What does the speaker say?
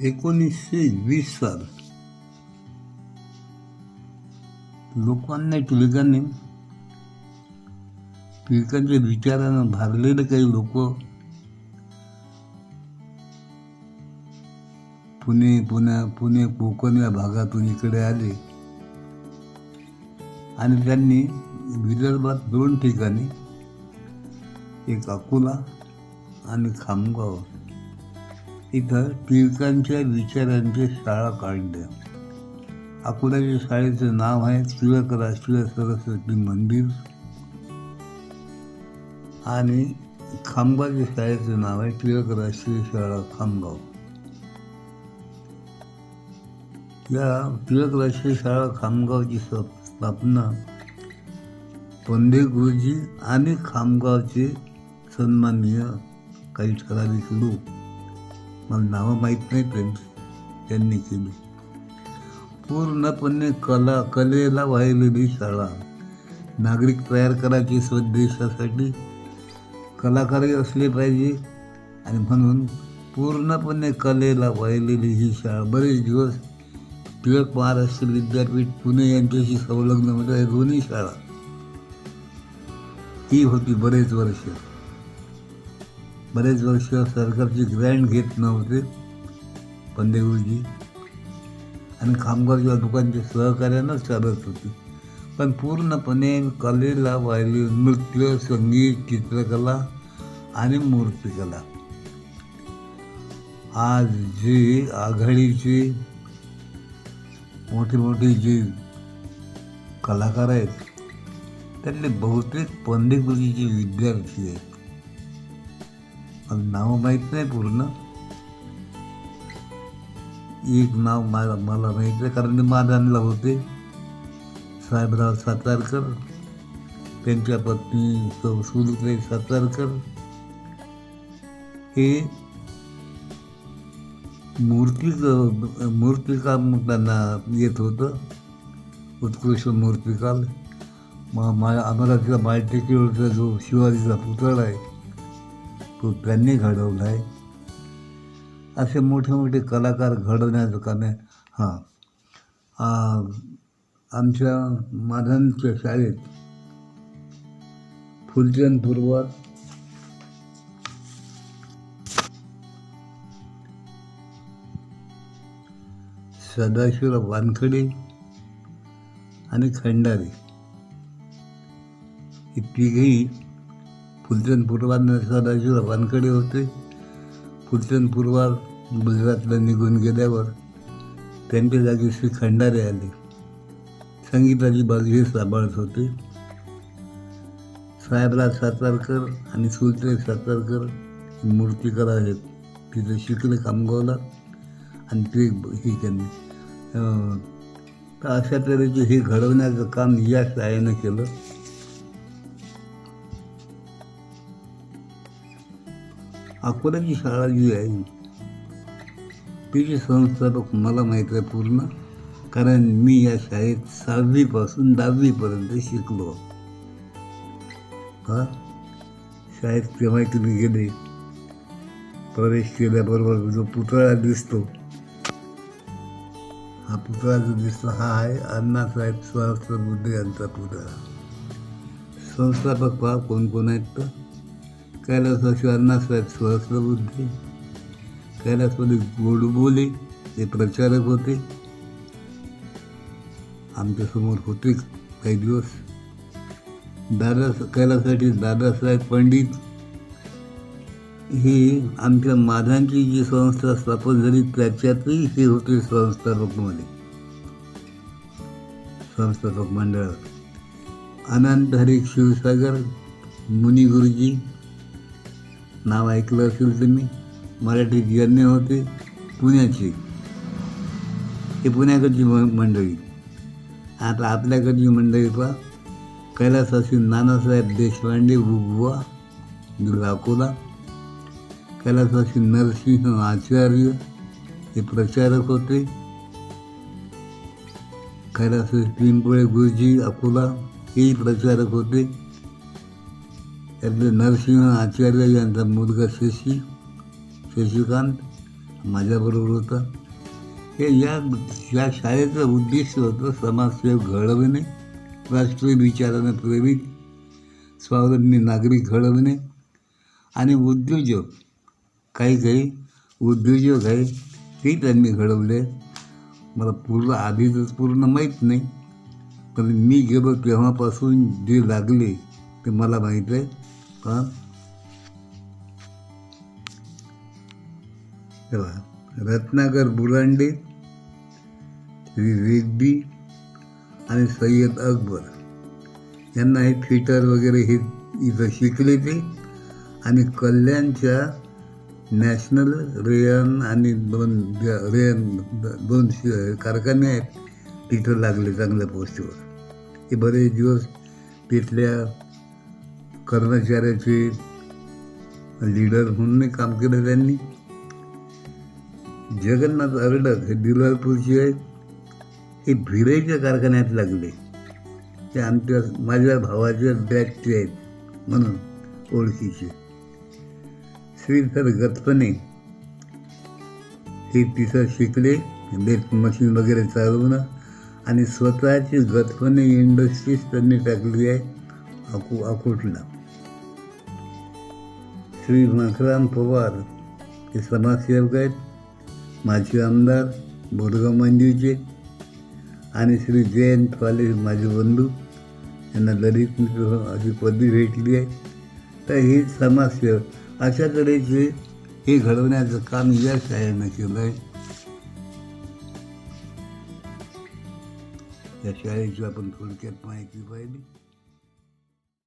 एकोणीसशे वीस साल लोकांना टिळकांनी टिळकांच्या विचारानं भारलेले काही लोक पुणे पुण्या पुणे कोकण या भागातून इकडे आले. आणि त्यांनी विदर्भात दोन ठिकाणी एक अकोला आणि खामगाव. इथं टिळकांच्या विचारांचे शाळा काढल्या अकोल्याच्या शाळेचं नाव आहे टिळक राष्ट्रीय सरस्वती मंदिर. आणि खामगावच्या शाळेचं नाव आहे टिळक राष्ट्रीय शाळा खामगाव. या टिळक राष्ट्रीय शाळा खामगावची स्थापना पंडे गुरुजी आणि खामगावचे सन्माननीय काही ठराविक लोक मला नावं माहीत नाही त्यांची त्यांनी केली. पूर्णपणे कला कलेला वाहिलेली शाळा. नागरिक तयार करायची स्वदेशासाठी कलाकारही असले पाहिजे. आणि म्हणून पूर्णपणे कलेला वाहिलेली ही शाळा. बरेच दिवस टिळक महाराष्ट्र विद्यापीठ पुणे यांच्याशी संलग्न म्हणजे दोन्ही शाळा. ही होती बरेच वर्ष. बरेच वर्ष सरकारची ग्रँट घेत नव्हते पंडेगुरुजी आणि खामगावच्या लोकांच्या सहकार्यानं चालत होती. पण पूर्णपणे कलेला वाहिली नृत्य संगीत चित्रकला आणि मूर्तिकला. आज जे आघाडीचे मोठे मोठे जे कलाकार आहेत त्यातले बहुतेक पंडित गुरुजीचे विद्यार्थी आहेत पण नाव माहीत नाही पूर्ण. एक नाव मला मला माहीत आहे कारण मी मादानला होते. साहेबराव सातारकर त्यांच्या पत्नी सौ सुलताई सातारकर. हे मूर्तीचं मूर्तिकाम त्यांना येत होतं. उत्कृष्ट मूर्तिकाल. मा मा अमरावतीचा माळटेकीवरचा जो शिवाजीचा पुतळा आहे. तो त्यांनी घडवला आहे असे मोठे मोठे कलाकार घडवण्याचं काम आहे. हां. आमच्या माधांच्या शाळेत फुलचंद पूर्वात सदाशिवराव वानखडे आणि खंडारे. ही तिघेही फुलचंद पुरवार सदाशिवराव वानखडे होते. फुलचंद पुरवार गुजरातला निघून गेल्यावर त्यांच्या जागी श्री खंडारे आले. संगीताची बाजू हे सांभाळत होते. साहेबराज सातारकर आणि सुलते सातारकर हे मूर्तिकार आहेत. तिथे शिकले खामगावला आणि ते हे त्यांनी तर अशा तऱ्हेचे हे घडवण्याचं काम या शाळेनं केलं. अकोल्याची शाळा जी आहे तिचे संस्थापक मला माहीत आहे पूर्ण कारण मी या शाळेत सहावीपासून दहावीपर्यंत शिकलो. हा? शाळेत केव्हा तुम्ही गेले प्रवेश केल्याबरोबर जो पुतळा दिसतो हा पुतळा जो दिसतो हा आहे अण्णासाहेब सहस्त्रबुद्धे यांचा पुतळा. संस्थापक पहा कोण कोण आहेत तर. कैलासवासी सहस्रबुद्धी. कैलासमध्ये कैलासवादी गोडबोले ते प्रचारक होते. आमच्यासमोर होते काही दिवस. दादा कैलासाठी दादासाहेब पंडित. ही आमच्या माधांची जी संस्था स्थापन झाली त्याच्यातही हे होते संस्थापकमध्ये संस्थापक मंडळात अनंत हरी शिवसागर मुनी गुरुजी. नाव ऐकलं असेल तुम्ही मराठीत जन्मे होते पुण्याची. हे पुण्याकडची म- मंडळी. आता आपल्याकडची मंडळी पहा कैलासवासी नानासाहेब देशपांडे बुवा जिल्हा अकोला. कैलासवासी नरसिंह आचार्य हे प्रचारक होते. कैलासवासी पिंपळे गुरुजी अकोला हेही प्रचारक होते. त्यातले नरसिंह आचार्य यांचा मुलगा शशी शशिकांत माझ्याबरोबर होता हे या या शाळेचं उद्दिष्ट होतं समाजसेवक घडवणे राष्ट्रीय विचाराने प्रेरित स्वावलंबी नागरिक घडवणे आणि उद्योजक काही काही उद्योजक आहे ते त्यांनी घडवले मला पूर्ण आधीच पूर्ण माहीत नाही पण मी गेलो तेव्हापासून जे लागले ते मला माहीत आहे पण रत्नाकर बुलांडे श्री रेड्डी आणि सय्यद अकबर यांना हे थिएटर वगैरे हे इथं शिकले ते. आणि कल्याणच्या नॅशनल रेयन आणि दोन रेयन दोन कारखाने आहेत तिथं लागले चांगल्या पोस्टवर हे बरेच दिवस तिथल्या कर्मचाऱ्याचे लीडर म्हणून काम केलं त्यांनी. जगन्नाथ अर्डक हे दिलारपूरचे आहेत. हे भिरेच्या कारखान्यात लागले. ते आमच्या माझ्या भावाच्या बॅचचे आहेत म्हणून ओळखीचे. श्रीधर गतपणे हे तिथं शिकले. बेट मशीन वगैरे चालवणं आणि स्वतःची गतपणे इंडस्ट्रीज त्यांनी टाकली आहे. अको अकोटला श्री मखराम पवार हे समाजसेवक आहेत माजी आमदार बोरगाव मंदिरचे आणि श्री जयंत पाले माझे बंधू यांना दलित मित्र अशी पदवी भेटली आहे. तर हे समाजसेवक अशा तऱ्हेचे हे घडवण्याचं काम या शाळेनं केलं आहे. या शाळेची आपण थोडक्यात माहिती पाहिली.